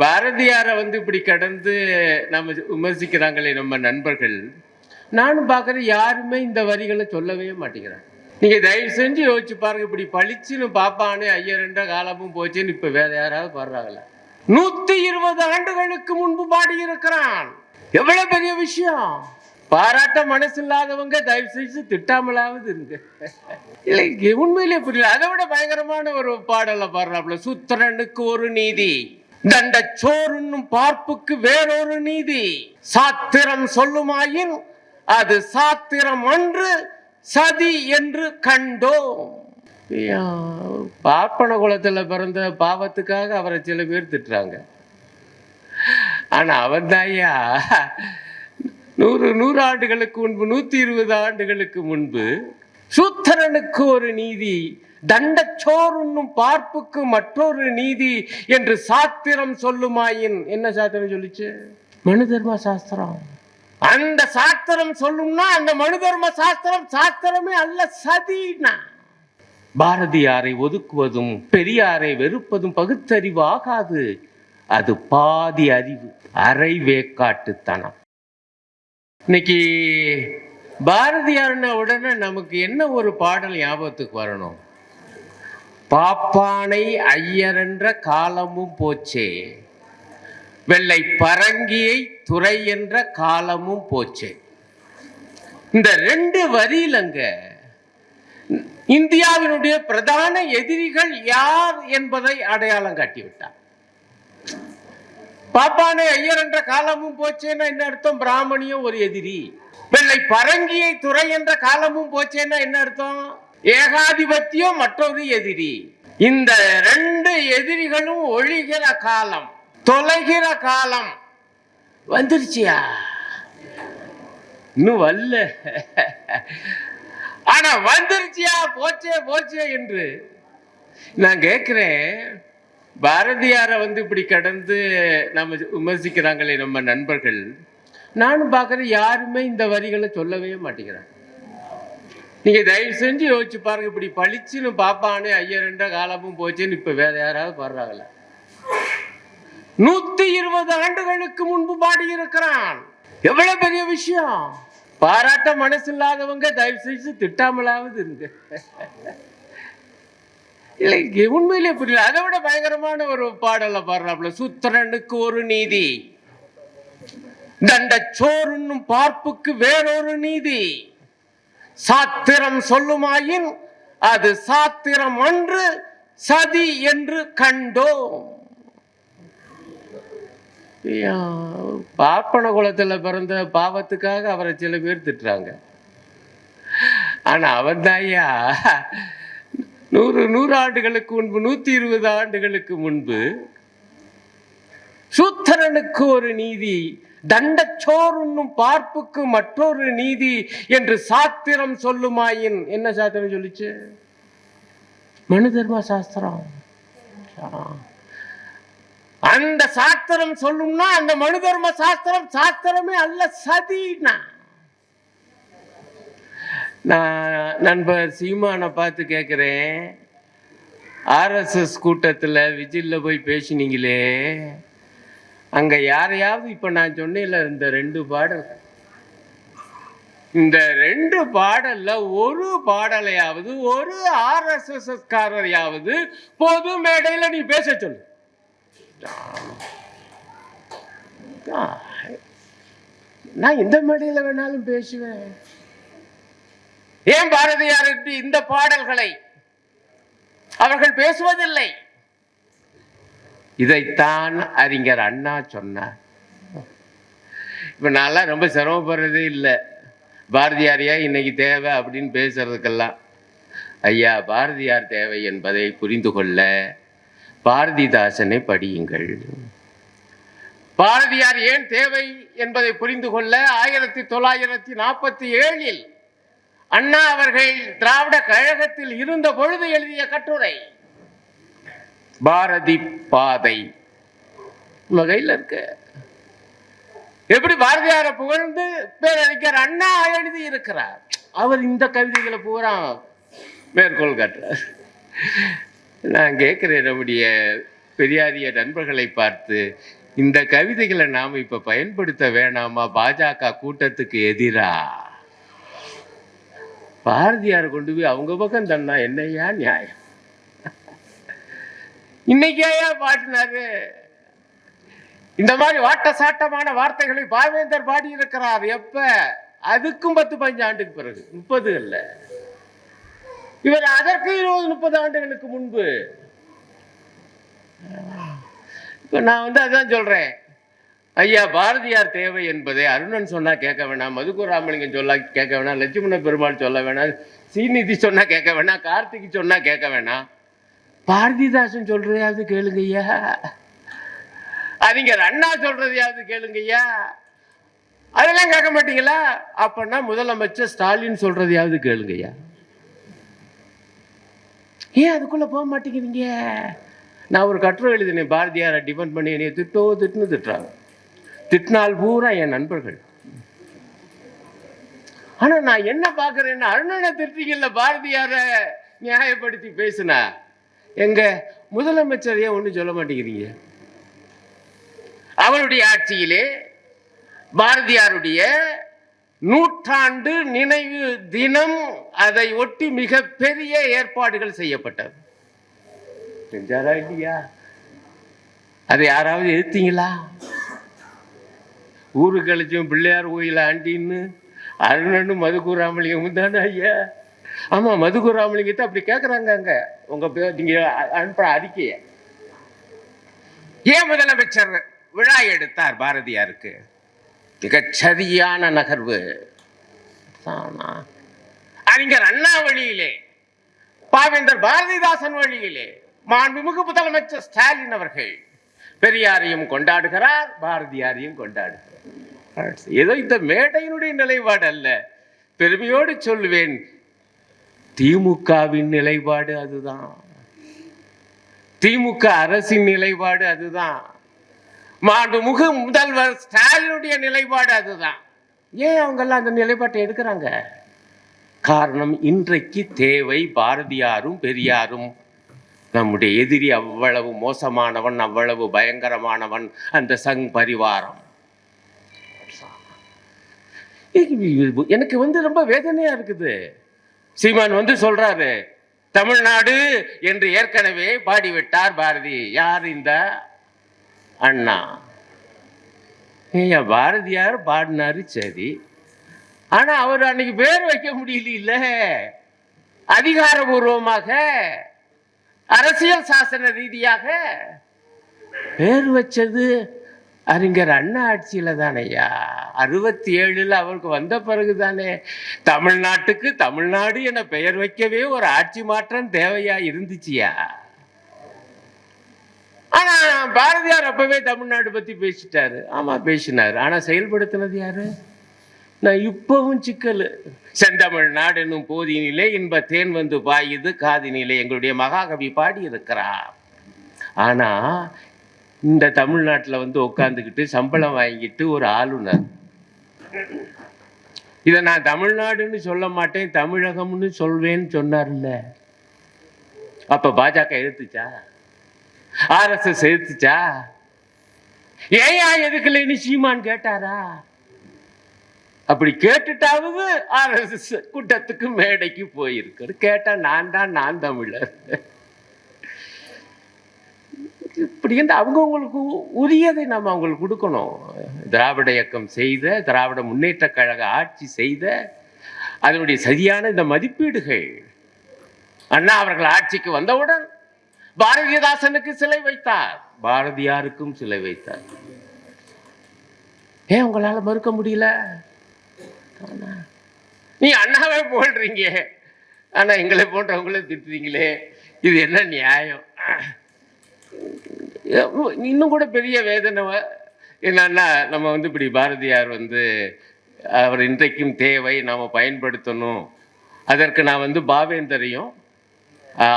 பாரதியாரை வந்து இப்படி கடந்து நம்ம விமர்சிக்கிறாங்களே நம்ம நண்பர்கள் நானும் பார்க்குறேன் யாருமே இந்த வரிகளை சொல்லவே மாட்டேங்கிறாங்க. நீங்கள் தயவு செஞ்சு யோசிச்சு பாருங்க இப்படி பளிச்சுன்னு பாப்பானே ஐயரண்ட காலமும் போச்சுன்னு இப்போ வேற யாராவது பாடுறாங்களா? நூத்தி இருபது ஆண்டுகளுக்கு முன்பு பாடியிருக்கிறான். எவ்வளவு பெரிய விஷயம்? பாராட்ட மனசு இல்லாதவங்க தயவு செஞ்சு திட்டாமலாவது இருங்க. இல்லை உண்மையிலேயே உண்மையிலே புரியல. அதை விட பயங்கரமான ஒரு பாடலை பாடுறாப்புல. சுத்திரனுக்கு ஒரு நீதி. தண்ட சோறுன்னும் பார்ப்புக்கு வேறொரு நீதி. சாத்திரம் சொல்லுமாயின் அது சாத்திரம் அன்று சதி என்று கண்டோம். பார்ப்பன குலத்துல பிறந்த பாவத்துக்காக அவரை சில பேர் திட்டுறாங்க. ஆனா அவர் தாயா நூறு நூறு ஆண்டுகளுக்கு முன்பு நூத்தி இருபது ஆண்டுகளுக்கு முன்பு சூத்திரனுக்கு ஒரு நீதி தண்டச்சோறுன்னும் பார்ப்புக்கு மற்றொரு நீதி என்று சாத்திரம் சொல்லுமாயின். என்ன சாத்திரம் சொல்லிச்சு? மனு தர்ம சாஸ்திரம். அந்த சாஸ்திரம் சொல்லும்னா அந்த மனு தர்ம சாஸ்திரம் சாஸ்திரமே அல்ல சதினா. பாரதியாரை ஒதுக்குவதும் பெரியாரை வெறுப்பதும் பகுத்தறிவு ஆகாது அது பாதி அறிவு அரை வேக்காட்டுத்தனம். இன்னைக்கு பாரதியார்ன உடனே நமக்கு என்ன ஒரு பாடல் ஞாபகத்துக்கு வரணும்? பாப்பானை ஐயர் என்ற காலமும் போச்சே. வெள்ளை பரங்கியை துறை என்ற காலமும் போச்சே. இந்த ரெண்டு வரியிலங்க இந்தியாவினுடைய பிரதான எதிரிகள் யார் என்பதை அடையாளம் காட்டிவிட்டார். பாப்பானை ஐயர் என்ற காலமும் போச்சேன்னா என்ன அர்த்தம்? பிராமணியம் ஒரு எதிரி. வெள்ளை பரங்கியை துறை என்ற காலமும் போச்சேன்னா என்ன அர்த்தம்? ஏகாதிபத்தியம் மற்றொரு எதிரி. இந்த ரெண்டு எதிரிகளும் ஒழிகிற காலம் தொலைகிற காலம். வந்துருச்சியா? இன்னும் வரல. ஆனா வந்துருச்சியா போச்சே போச்சே என்று நான் கேட்கிறேன். பாரதியாரை வந்து இப்படி கடந்து நம்ம விமர்சிக்கிறாங்களே நம்ம நண்பர்கள். நானும் பார்க்குறேன் யாருமே இந்த வரிகளை சொல்லவே மாட்டேங்கிறாங்க. நீங்க தயவு செஞ்சு யோசிச்சு பாருங்க இப்படி பளிச்சுன்னு பாப்பானே ஐயரண்ட காலமும் போச்சுன்னு இப்ப வேற யாராவது பாடுறாங்களா? நூத்தி இருபது ஆண்டுகளுக்கு முன்பு பாடி இருக்கிறான் எவ்வளவு பெரிய விஷயம்? பாராட்ட மனசு இல்லாதவங்க தயவு செஞ்சு திட்டாமலாவது இருங்க. இல்லை உண்மையிலே புரியல. அதை விட பயங்கரமான ஒரு பாடல பாடுறாப்புல. சுத்திரனுக்கு ஒரு நீதி தண்ட சோறுன்னு பார்ப்புக்கு வேறொரு நீதி. சாத்திரம் சொல்லுமாயின் அது சாத்திரம் அன்று சதி என்று கண்டோம். ஐயா, பார்ப்பன குலத்துல பிறந்த பாவத்துக்காக அவரை சில பேர் திட்டுறாங்க. ஆனா அவன் தாயா நூறு நூறு ஆண்டுகளுக்கு முன்பு நூத்தி இருபது ஆண்டுகளுக்கு முன்பு சூத்திரனுக்கு ஒரு நீதி தண்டச்சோறுன்னும் பார்ப்புக்கு மற்றொரு நீதி என்று சாத்திரம் சொல்லுமாயின். என்ன சாத்திரம் சொல்லிச்சு? மனு தர்ம சாஸ்திரம். அந்த சாஸ்திரம் சொல்லும்னா அந்த மனு தர்ம சாஸ்திரம் சாஸ்திரமே அல்ல சதினா. நான் நண்பர் சீமானை பார்த்து கேட்குறேன் ஆர்எஸ்எஸ் கூட்டத்தில் விஜில்ல போய் பேசினீங்களே. அங்க யாரையாவது இப்ப நான் சொன்னேன்ல இந்த ரெண்டு பாடல். இந்த ரெண்டு பாடல்ல ஒரு பாடலையாவது ஒரு ஆர்எஸ்எஸ் காரரையாவது பொது மேடையில நீ பேச சொல்லு. நான் எந்த மேடையில வேணாலும் பேசுவேன். ஏன் பாரதியாருக்கு இந்த பாடல்களை அவர்கள் பேசுவதில்லை? இதைத்தான் அறிஞர் அண்ணா சொன்னார். இப்போ நான்லாம் ரொம்ப சிரமப்படுறதே இல்லை. பாரதியாரியா இன்னைக்கு தேவை அப்படின்னு பேசுறதுக்கெல்லாம். ஐயா பாரதியார் தேவை என்பதை புரிந்து கொள்ள பாரதிதாசனை படியுங்கள். பாரதியார் ஏன் தேவை என்பதை புரிந்து கொள்ள ஆயிரத்தி தொள்ளாயிரத்தி நாற்பத்தி ஏழில் அண்ணா அவர்கள் திராவிட கழகத்தில் இருந்த பொழுது எழுதிய கட்டுரை. பாரதி பாதை வகையில் இருக்க. எப்படி பாரதியாரை புகழ்ந்து பேரறிஞர் அண்ணா எழுதி இருக்கிறார். அவர் இந்த கவிதைகளை பூரா மேற்கோள் காட்டுறார். நான் கேட்குறேன் நம்முடைய பெரியாரிய நண்பர்களை பார்த்து இந்த கவிதைகளை நாம் இப்போ பயன்படுத்த வேணாமா? பாஜக கூட்டத்துக்கு எதிரா? பாரதியார் கொண்டு போய் அவங்க பக்கம் தந்தா என்னையா நியாயம்? இன்னைக்கேயா பாடினாரு இந்த மாதிரி வாட்ட சாட்டமான வார்த்தைகளை பாவேந்தர் பாடி இருக்கிறார் எப்ப? அதுக்கும் பத்து பஞ்சு ஆண்டுக்கு பிறகு. முப்பது அல்ல. இவர் அதற்கு இருபது முப்பது ஆண்டுகளுக்கு முன்பு. இப்போ நான் வந்து அதான் சொல்றேன். ஐயா பாரதியார் தேவை என்பதை அருணன் சொன்னா கேட்க வேணாம் மதுக்கூர் ராமலிங்கம் சொல்ல கேட்க வேணாம் லட்சுமண பெருமாள் சொல்ல வேணாம் ஸ்ரீநிதி சொன்னா கேட்க வேணாம் கார்த்திக் சொன்னா கேட்க வேணாம். பாரதிதாசன் சொல்றதையாவது கேளுங்க ஐயா அறிஞர் அண்ணா சொல்றதையாவது கேளுங்க ஐயா அதெல்லாம் கேட்க மாட்டீங்களா? அப்பன்னா முதலமைச்சர் ஸ்டாலின் சொல்றதையாவது கேளுங்க ஐயா ஏன் அதுக்குள்ள போக மாட்டேங்கிறீங்க? நான் ஒரு கட்டுரை எழுதினேன். பாரதியாரை டிபெண்ட் பண்ணி என்னைய திட்டோ திட்டுன்னு திட்டுறாங்க. திட்டினால் பூரா என் நண்பர்கள். ஆனா நான் என்ன பாக்குறேன்னா அருணனை திட்டுறீங்கல்ல பாரதியார. நியாயப்படுத்தி பேசினேன் எங்க முதலமைச்சர் ஏன் ஒண்ணும் சொல்ல மாட்டேங்கிறீங்க. அவருடைய ஆட்சியிலே பாரதியாருடைய நூற்றாண்டு நினைவு தினம் அதை ஒட்டி மிக பெரிய ஏற்பாடுகள் செய்யப்பட்டது. செஞ்சாரா இல்லையா? அதை யாராவது எதிர்த்தீங்களா? ஊரு கழிச்சும் பிள்ளையார் கோயில் ஆண்டின்னு அருணனும் மதுக்கூராமலிங்கமும் தானே ஐயா? ஆமா மதுக்கூராமலிங்கத்தை அப்படி கேட்குறாங்க அங்க. உங்க பேர் நீங்க அனுப்புற அறிக்கையை. ஏன் முதலமைச்சர் விழா எடுத்தார் பாரதியாருக்கு? மிகச்சரியான நகர்வு. தானா? அறிஞர் அண்ணா வழியிலே பாவேந்தர் பாரதிதாசன் வழியிலே மாண்புமிகு முதலமைச்சர் ஸ்டாலின் அவர்கள் பெரியாரையும் கொண்டாடுகிறார் பாரதியாரையும் கொண்டாடுகிறார். ஏதோ இந்த மேடையினுடைய நிலைப்பாடு அல்ல. பெருமையோடு சொல்லுவேன் திமுகவின் நிலைப்பாடு அதுதான். திமுக அரசின் நிலைப்பாடு அதுதான். மாண்புமிகு முதல்வர் ஸ்டாலினுடைய நிலைப்பாடு அதுதான். ஏன் அவங்கெல்லாம் அந்த நிலைப்பாட்டை எடுக்கிறாங்க? காரணம் இன்றைக்கு தேவை பாரதியாரும் பெரியாரும். நம்முடைய எதிரி அவ்வளவு மோசமானவன் அவ்வளவு பயங்கரமானவன் அந்த சங் பரிவாரம். எனக்கு வந்து ரொம்ப வேதனையா இருக்குது. சீமான் வந்து சொல்றாரு தமிழ்நாடு என்று ஏற்கனவே பாடிவிட்டார் பாரதி. யார் இந்த அண்ணா? ஏய்யா பாரதியார் பாடினாரு சரி. ஆனா அவர் அன்னைக்கு பேர் வைக்க முடியல அதிகாரபூர்வமாக அரசியல் சாசன ரீதியாக பேர் வச்சது அறிஞர் அண்ணா ஆட்சியில தானையா அறுபத்தி ஏழுல அவருக்கு வந்த பிறகு தானே தமிழ்நாட்டுக்கு தமிழ்நாடு என பெயர் வைக்கவே ஒரு ஆட்சி மாற்றம் தேவையா இருந்துச்சியா? ஆனா பாரதியார் அப்பவே தமிழ்நாடு பத்தி பேசிட்டாரு. ஆமா பேசினாரு. ஆனா செயல்படுத்தினது யாரு? நான் இப்பவும் சிக்கல். செந்தமிழ் நாடு என்னும் போதினிலே இன்ப தேன் வந்து பாயுது காதினிலே எங்களுடைய மகாகவி பாடி இருக்கிறார் ஆனா இந்த தமிழ்நாட்டில் வந்து உட்காந்துக்கிட்டு சம்பளம் வாங்கிட்டு ஒரு ஆளுநர் இதை நான் தமிழ்நாடுன்னு சொல்ல மாட்டேன் தமிழகம்னு சொல்வேன்னு சொன்னார்ல. அப்போ பாஜக எதிர்த்துச்சா? ஆர்எஸ்எஸ் எதிர்த்துச்சா? ஏயா எதுக்குலன்னு சீமான் கேட்டாரா? அப்படி கேட்டுட்டாவது ஆர்எஸ்எஸ் கூட்டத்துக்கு மேடைக்கு போயிருக்காரு. கேட்டா நான் தான் நான் தமிழர். இப்படி என்று அவங்கவுங்களுக்கு உரியதை நம்ம அவங்களுக்கு கொடுக்கணும். திராவிட இயக்கம் செய்த திராவிட முன்னேற்ற கழக ஆட்சி செய்த அதனுடைய சரியான இந்த மதிப்பீடுகள். அண்ணா அவர்கள் ஆட்சிக்கு வந்தவுடன் பாரதிதாசனுக்கு சிலை வைத்தார். பாரதியாருக்கும் சிலை வைத்தார். ஏன் உங்களால் மறுக்க முடியல? நீ அண்ணாவே போடுறீங்க ஆனால் எங்களை போன்றவங்களே திட்டுறீங்களே. இது என்ன நியாயம்? இன்னும் கூட பெரிய வேதனை என்னன்னா நம்ம வந்து இப்படி பாரதியார் வந்து அவர் இன்றைக்கும் தேவை நாம் பயன்படுத்தணும். அதற்கு நான் வந்து பாவேந்தரையும்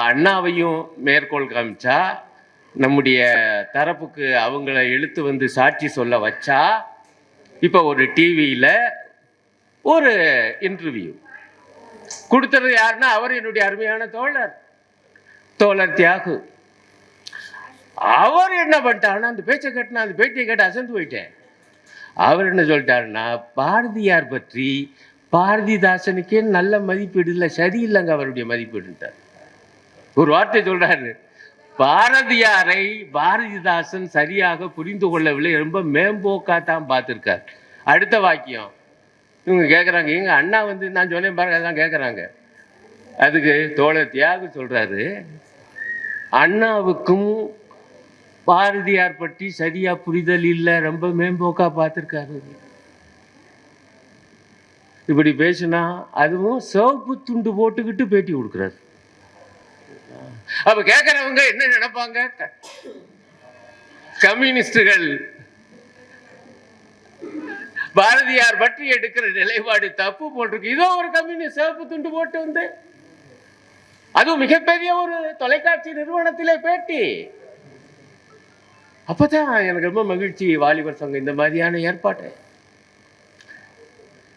அண்ணாவையும் மேற்கோள் காமிச்சா நம்முடைய தரப்புக்கு அவங்கள இழுத்து வந்து சாட்சி சொல்ல வச்சா இப்போ ஒரு டிவியில் ஒரு இன்டர்வியூ கொடுத்தது யாருன்னா அவர் என்னுடைய அருமையான தோழர். தோழர் தியாகு. அவர் என்ன பண்ணிட்டாருன்னா அந்த பேச்சை கேட்டு அந்த பேட்டியை கேட்டு அசந்து போயிட்டேன். அவர் என்ன சொல்லிட்டாருன்னா பாரதியார் பற்றி பாரதிதாசனுக்கே நல்ல மதிப்பீடு இல்லை சரியில்லைங்க அவருடைய மதிப்பீடுன்ட்டார் ஒரு வார்த்தை சொல்றாரு. பாரதியாரை பாரதிதாசன் சரியாக புரிந்து கொள்ளவில்லை ரொம்ப மேம்போக்கா தான் பார்த்துருக்கார். அடுத்த வாக்கியம். இவங்க கேட்குறாங்க எங்க அண்ணா வந்து நான் சொன்னேன் பாருங்க அதான் கேட்குறாங்க அதுக்கு தோழர் தியாகு சொல்றாரு அண்ணாவுக்கும் பாரதியார் பற்றி சரியா புரிதல் இல்லை. ரொம்ப மேம்போக்கா பார்த்துருக்காரு. இப்படி பேசினா அதுவும் சிவப்பு துண்டு போட்டுக்கிட்டு பேட்டி கொடுக்குறாரு. அப்ப கேட்கறவங்க என்ன நினைப்பாங்க? கம்யூனிஸ்டுகள். பாரதியார் பற்றி எடுக்கிற நிலைப்பாடு தப்பு போட்டிருக்கு. இதோ ஒரு கம்யூனிஸ்ட் சிவப்பு துண்டு போட்டு வந்து அதுவும் மிகப்பெரிய ஒரு தொலைக்காட்சி நிறுவனத்திலே பேட்டி. அப்போ தான் எனக்கு ரொம்ப மகிழ்ச்சி வாலிபர் சங்கம் இந்த மாதிரியான ஏற்பாடு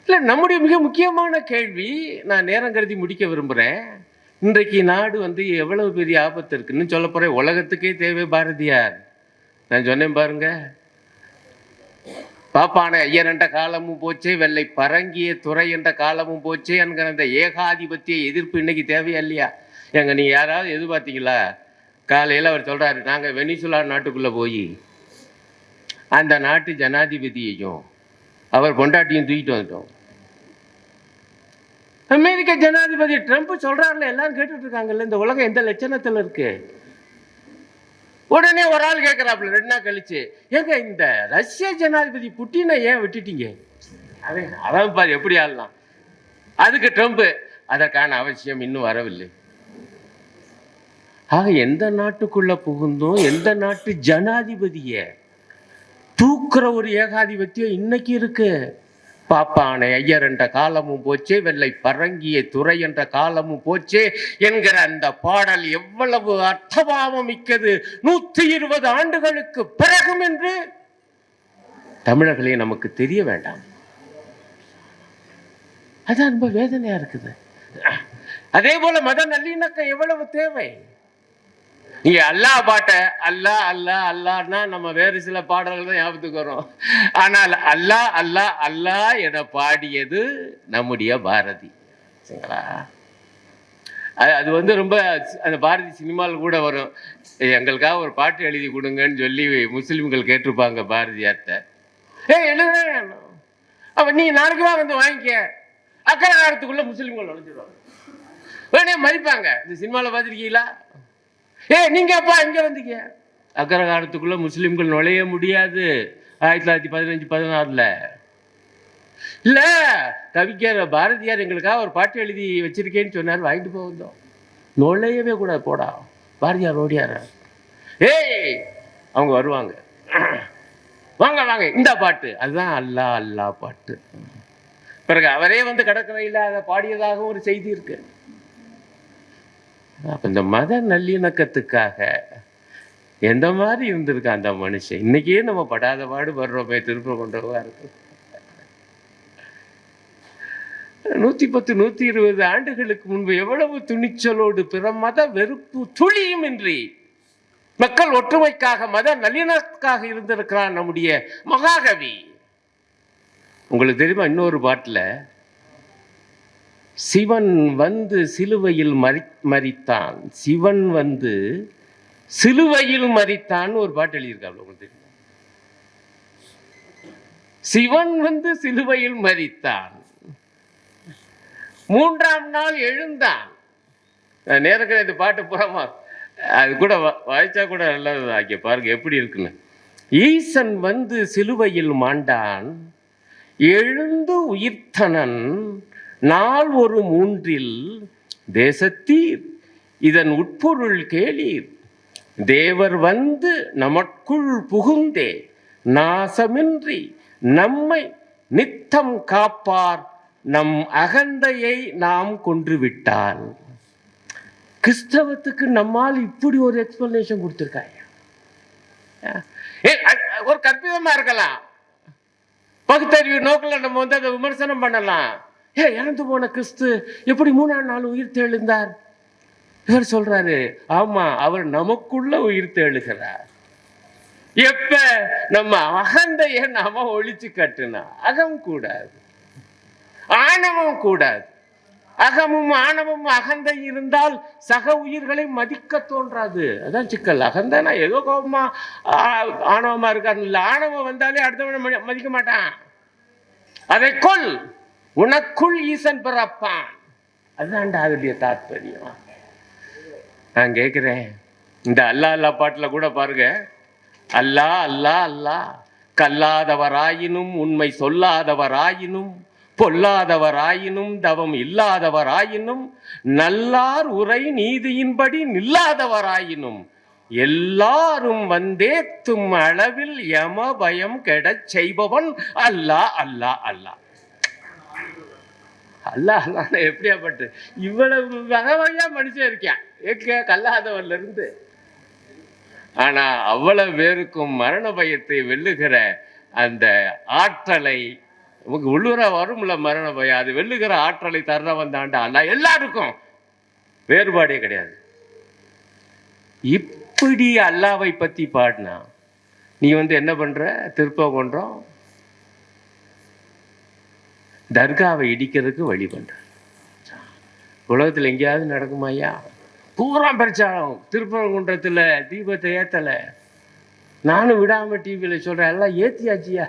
இல்லை நம்முடைய மிக முக்கியமான கேள்வி நான் நேரம் கருதி முடிக்க விரும்புகிறேன் இன்றைக்கு நாடு வந்து எவ்வளவு பெரிய ஆபத்து இருக்குன்னு சொல்ல போகிறேன் உலகத்துக்கே தேவை பாரதியார். நான் சொன்னேன் பாருங்க. பாப்பான ஐயர் என்ற காலமும் போச்சே வெள்ளை பரங்கிய துறை என்ற காலமும் போச்சே என்கிற அந்த ஏகாதிபத்திய எதிர்ப்பு இன்னைக்கு தேவையா இல்லையா? எங்க நீங்க யாராவது எதிர்பார்த்தீங்களா? காலையில் அவர் சொல்கிறாரு நாங்கள் வெனிசுலா நாட்டுக்குள்ளே போய் அந்த நாட்டு ஜனாதிபதியையும் அவர் பொண்டாட்டியும் தூக்கிட்டு வந்துட்டோம். அமெரிக்க ஜனாதிபதி ட்ரம்ப் சொல்கிறாருல எல்லாரும் கேட்டுட்டு இருக்காங்கல்ல இந்த உலகம் எந்த லட்சணத்தில் இருக்கு? உடனே ஒரு ஆள் கேட்குறாப்புல ரெண்டு நாள் கழிச்சு ஏங்க இந்த ரஷ்ய ஜனாதிபதி புட்டினை ஏன் விட்டுட்டீங்க? அவன் அவன் பாரு எப்படி ஆடலாம் அதுக்கு ட்ரம்ப் அதற்கான அவசியம் இன்னும் வரவில்லை. ஆக எந்த நாட்டுக்குள்ள புகுந்தோம் எந்த நாட்டு ஜனாதிபதிய தூக்குற ஒரு ஏகாதிபத்தியம் இன்னைக்கு இருக்கு. பாப்பானை ஐயர் என்ற காலமும் போச்சே வெள்ளை பரங்கிய துறை என்ற காலமும் போச்சே என்கிற அந்த பாடல் எவ்வளவு அர்த்தபாவம் மிக்கது நூத்தி இருபது ஆண்டுகளுக்கு பிறகும் என்று தமிழர்களே நமக்கு தெரிய வேண்டாம். அது ரொம்ப வேதனையா இருக்குது. அதே போல மத நல்லிணக்கம் எவ்வளவு தேவை? நீங்க அல்லாஹ் பாட்டை அல்லாஹ் அல்லாஹ் அல்லான்னா நம்ம வேறு சில பாடல்கள் தான் ஞாபகத்துக்கு வரும். ஆனால் அல்லாஹ் அல்லாஹ் அல்லாஹ் என பாடியது நம்முடைய பாரதி. சரிங்களா? அது அது வந்து ரொம்ப அந்த பாரதி சினிமாவில் கூட வரும். எங்களுக்காக ஒரு பாட்டு எழுதி கொடுங்கன்னு சொல்லி முஸ்லீம்கள் கேட்டிருப்பாங்க பாரதியார்கிட்ட ஏ எழுதுறேன் அப்போ நீ நாளைக்கு வந்து வாங்கிக்க? அக்கறை காலத்துக்குள்ளே முஸ்லீம்கள் நுழைஞ்சிடுவாங்க உடனே மதிப்பாங்க. இந்த சினிமாவில் பார்த்துருக்கீங்களா? ஏ நீங்க அப்பா இங்க வந்தீங்க? அக்கரகாரத்துக்குள்ள முஸ்லிம்கள் நுழைய முடியாது. ஆயிரத்தி தொள்ளாயிரத்தி பதினஞ்சு பதினாறுல. இல்ல கவிஞர் பாரதியார் எங்களுக்காக ஒரு பாட்டு எழுதி வச்சிருக்கேன்னு சொன்னார் வாங்கிட்டு போக வந்தோம். நுழையவே கூடாது போடா. பாரதியார் ஓடியார். ஏய் அவங்க வருவாங்க. வாங்க வாங்க இந்த பாட்டு. அதுதான் அல்லா அல்லா பாட்டு. பிறகு அவரே வந்து கடற்கரையில் அதை பாடியதாகவும் ஒரு செய்தி இருக்கு. அப்போ இந்த மத நல்லிணக்கத்துக்காக எந்த மாதிரி இருந்திருக்கு அந்த மனுஷன்? இன்னைக்கே நம்ம படாத பாடு வர்றோமே திருப்ப கொண்டவா இருக்கு நூத்தி பத்து நூத்தி இருபது ஆண்டுகளுக்கு முன்பு எவ்வளவு துணிச்சலோடு பிற மத வெறுப்பு துளியும் இன்றி மக்கள் ஒற்றுமைக்காக மத நல்லிணக்காக இருந்திருக்கிறான் நம்முடைய மகாகவி. உங்களுக்கு தெரியுமா இன்னொரு பாட்டில் சிவன் வந்து சிலுவையில் மறி மறித்தான். சிவன் வந்து சிலுவையில் மறித்தான் ஒரு பாட்டு எழுதியிருக்காங்க உங்களுக்கு தெரியும்? சிவன் வந்து சிலுவையில் மறித்தான். மூன்றாம் நாள் எழுந்தான். நேரத்தில் இந்த பாட்டு புறமா அது கூட வாய்ச்சா கூட நல்லது ஆக்கிய பாருங்க எப்படி இருக்குன்னு. ஈசன் வந்து சிலுவையில் மாண்டான். எழுந்து உயிர்த்தனன். நாள் ஒரு மூன்றில் தேசத்தீர் இதன் உட்பொருள் கேளீர். தேவர் வந்து நமக்குள் புகுந்தே நாசமின்றி நம்மை நித்தம் காப்பார் நம் அகந்தையை நாம் கொன்று விட்டால் கிறிஸ்தவத்துக்கு நம்மால் இப்படி ஒரு எக்ஸ்பிளனேஷன் கொடுத்துருக்காங்க ஏ, ஒரு கற்பிதமா இருக்கலாம். பகுத்தறிவு நோக்கில் நம்ம வந்து அதை விமர்சனம் பண்ணலாம். ஏ இறந்து போன கிறிஸ்து எப்படி மூணாம் நாள் உயிர் தெழுந்தார்? இவர் சொல்றாரு ஆமா அவர் நமக்குள்ள உயிர் தெழுகிறார். எப்ப? நம்ம அகந்தைய நாம ஒழிச்சு கட்டுனா அகம் கூடாது. ஆணவம் கூடாது. அகமும் ஆணவம் அகந்தை இருந்தால் சக உயிர்களை மதிக்க தோன்றாது. அதான் சிக்கல். அகந்தனா ஏதோ கோபமா ஆ- ஆணவமா இருக்காரு. இல்லை ஆணவம் வந்தாலே அடுத்தவனை மதிக்க மாட்டான். அதை கொல். உனக்குள் ஈசன் பிறப்பான். அதுதான்டா அதனுடைய தாத்பரியம். நான் கேட்கிறேன் இந்த அல்லா அல்லா பாட்டில் கூட பாருங்க. அல்லா அல்லா அல்லா. கல்லாதவராயினும் உண்மை சொல்லாதவராயினும் பொல்லாதவராயினும் தவம் இல்லாதவராயினும் நல்லார் உரை நீதியின்படி நில்லாதவராயினும் எல்லாரும் வந்தேத்தும் அளவில் யம பயம் கெடச் செய்பவன் அல்லா அல்லா அல்லா. அல்லா எப்படியாப்பட்டு இவ்வளவு வகை வகையாக மனுஷன் இருக்கேன் ஏக்க கல்லாதவர்லேருந்து ஆனால் அவ்வளவு பேருக்கும் மரண பயத்தை வெல்லுகிற அந்த ஆற்றலை நமக்கு உள்ளுர வரும்ல மரண பயம். அது வெல்லுகிற ஆற்றலை தர்றவன் தாண்டா அல்ல எல்லாருக்கும் வேறுபாடே கிடையாது. இப்படி அல்லாவை பற்றி பாடினா நீ வந்து என்ன பண்ற? திருப்பகுன்றம் தர்காவை இடிக்கிறதுக்கு வழி பண்ற உலகத்தில் எங்கேயாவது நடக்குமா ஐயா? பூரா பிரச்சாரம். திருப்பரங்குன்றத்தில் தீபத்தை ஏற்றலை நானும் விடாமல் டிவியில் சொல்கிறேன் எல்லாம் ஏற்றியாச்சியா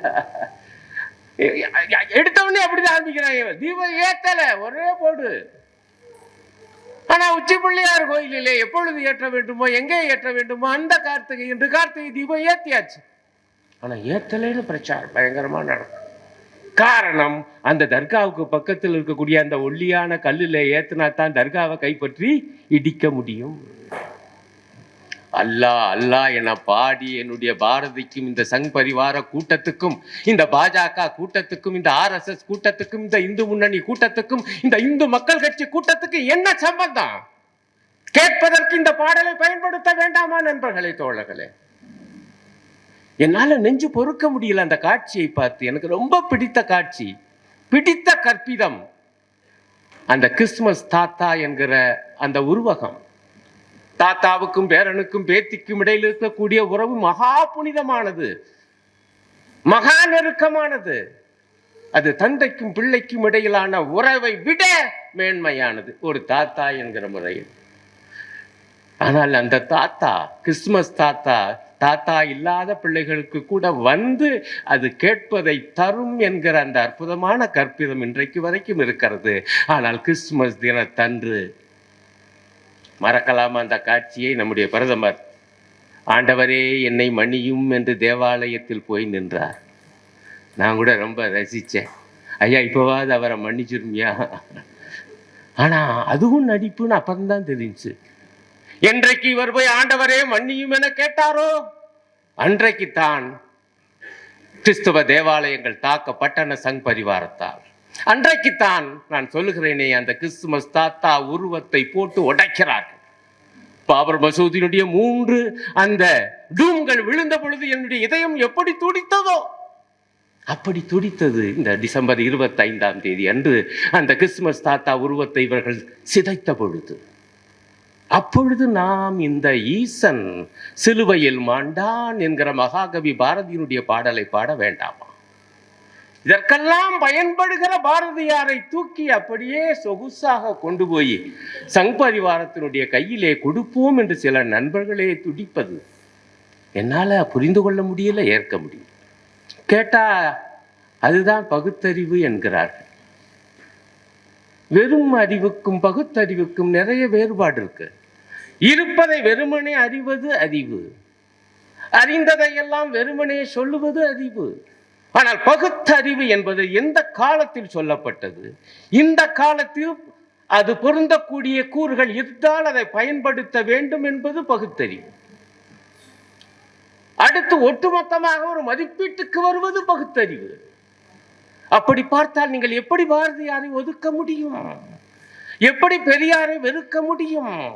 எடுத்தவொடனே அப்படிதான் ஆரம்பிக்கிறாங்க தீபம் ஏற்றலை ஒரே போடு. ஆனால் உச்சி பிள்ளையார் கோயிலிலே எப்பொழுது ஏற்ற வேண்டுமோ எங்கே ஏற்ற வேண்டுமோ அந்த கார்த்திகை இன்று கார்த்திகை தீபம் ஏற்றியாச்சு ஆனால் ஏற்றலைன்னு பிரச்சாரம் பயங்கரமாக நடக்கும். காரணம் அந்த தர்காவுக்கு பக்கத்தில் இருக்கக்கூடிய அந்த ஒல்லியான கல்லில் ஏத்தினா தான் தர்காவை கைப்பற்றி இடிக்க முடியும். அல்லாஹ் அல்லாஹ் என பாடி என்னுடைய பாரதிக்கும் இந்த சங் பரிவார கூட்டத்துக்கும் இந்த பாஜக கூட்டத்துக்கும் இந்த ஆர்எஸ்எஸ் கூட்டத்துக்கும் இந்த இந்து முன்னணி கூட்டத்துக்கும் இந்த இந்து மக்கள் கட்சி கூட்டத்துக்கு என்ன சம்பந்தம்? கேட்பதற்கு இந்த பாடலை பயன்படுத்த வேண்டாமா நண்பர்களே தோழர்களே? என்னால் நெஞ்சு பொறுக்க முடியல அந்த காட்சியை பார்த்து. எனக்கு ரொம்ப பிடித்த காட்சி. பிடித்த கற்பிதம். அந்த கிறிஸ்துமஸ் தாத்தா என்கிற அந்த உருவகம். தாத்தாவுக்கும் பேரனுக்கும் பேத்திக்கும் இடையில் இருக்கக்கூடிய உறவு மகா புனிதமானது. மகா நெருக்கமானது. அது தந்தைக்கும் பிள்ளைக்கும் இடையிலான உறவை விட மேன்மையானது. ஒரு தாத்தா என்கிற முறையில். ஆனால் அந்த தாத்தா கிறிஸ்துமஸ் தாத்தா தாத்தா இல்லாத பிள்ளைகளுக்கு கூட வந்து அது கேட்பதை தரும் என்கிற அந்த அற்புதமான கற்பிதம் இன்றைக்கு வரைக்கும் இருக்கிறது. ஆனால் கிறிஸ்துமஸ் தினத்தன்று மறக்கலாமா அந்த காட்சியை நம்முடைய பிரதமர். ஆண்டவரே என்னை மன்னியும் என்று தேவாலயத்தில் போய் நின்றார். நான் கூட ரொம்ப ரசித்தேன் ஐயா இப்போவாது அவரை மன்னிச்சிருமியா? ஆனால் அதுவும் நடிப்புன்னு அப்பந்தான் தெரிஞ்சு. என்றைக்கு இவர் போய் ஆண்டவரே மன்னியும் என கேட்டாரோ? அன்றைக்கு தான் கிறிஸ்துவ தேவாலயங்கள் தாக்கப்பட்டன சங் பரிவாரத்தால். அன்றைக்குத்தான் நான் சொல்லுகிறேனே அந்த கிறிஸ்துமஸ் தாத்தா உருவத்தை போட்டு உடைக்கிறார்கள். பாபர் மசூதியினுடைய மூன்று அந்த டூம்கள் விழுந்த பொழுது என்னுடைய இதயம் எப்படி துடித்ததோ அப்படி துடித்தது. இந்த டிசம்பர் இருபத்தைந்தாம் தேதி அன்று அந்த கிறிஸ்துமஸ் தாத்தா உருவத்தை இவர்கள் சிதைத்த பொழுது. அப்பொழுது நாம் இந்த ஈசன் சிலுவையில் மாண்டான் என்கிற மகாகவி பாரதியினுடைய பாடலை பாட வேண்டாமா? இதற்கெல்லாம் பயன்படுகிற பாரதியாரை தூக்கி அப்படியே சொகுசாக கொண்டு போய் சங்பரிவாரத்தினுடைய கையிலே கொடுப்போம் என்று சில நண்பர்களே துடிப்பது என்னால் புரிந்து கொள்ள முடியல ஏற்க முடியும் கேட்டா அதுதான் பகுத்தறிவு என்கிறார்கள். வெறும் அறிவுக்கும் பகுத்தறிவுக்கும் நிறைய வேறுபாடு இருக்கு இருப்பதை வெறுமனே அறிவது அறிவு. அறிந்ததையெல்லாம் வெறுமனே சொல்லுவது அறிவு. ஆனால் பகுத்தறிவு என்பது எந்த காலத்தில் சொல்லப்பட்டது? இந்த காலத்தில் அது பொருந்தக்கூடிய கூறுகள் இருந்தால் அதை பயன்படுத்த வேண்டும் என்பது பகுத்தறிவு. அடுத்து ஒட்டுமொத்தமாக ஒரு மதிப்பீட்டுக்கு வருவது பகுத்தறிவு. அப்படி பார்த்தால் நீங்கள் எப்படி பாரதியாரை ஒதுக்க முடியும்? எப்படி பெரியாரை வெறுக்க முடியும்?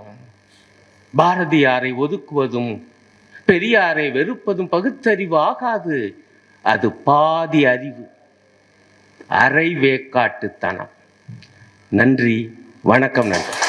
பாரதியாரை ஒதுக்குவதும் பெரியாரை வெறுப்பதும் பகுத்தறிவு ஆகாது. அது பாதி அறிவு. அரை வேக்காட்டுத்தனம். நன்றி. வணக்கம் நன்றி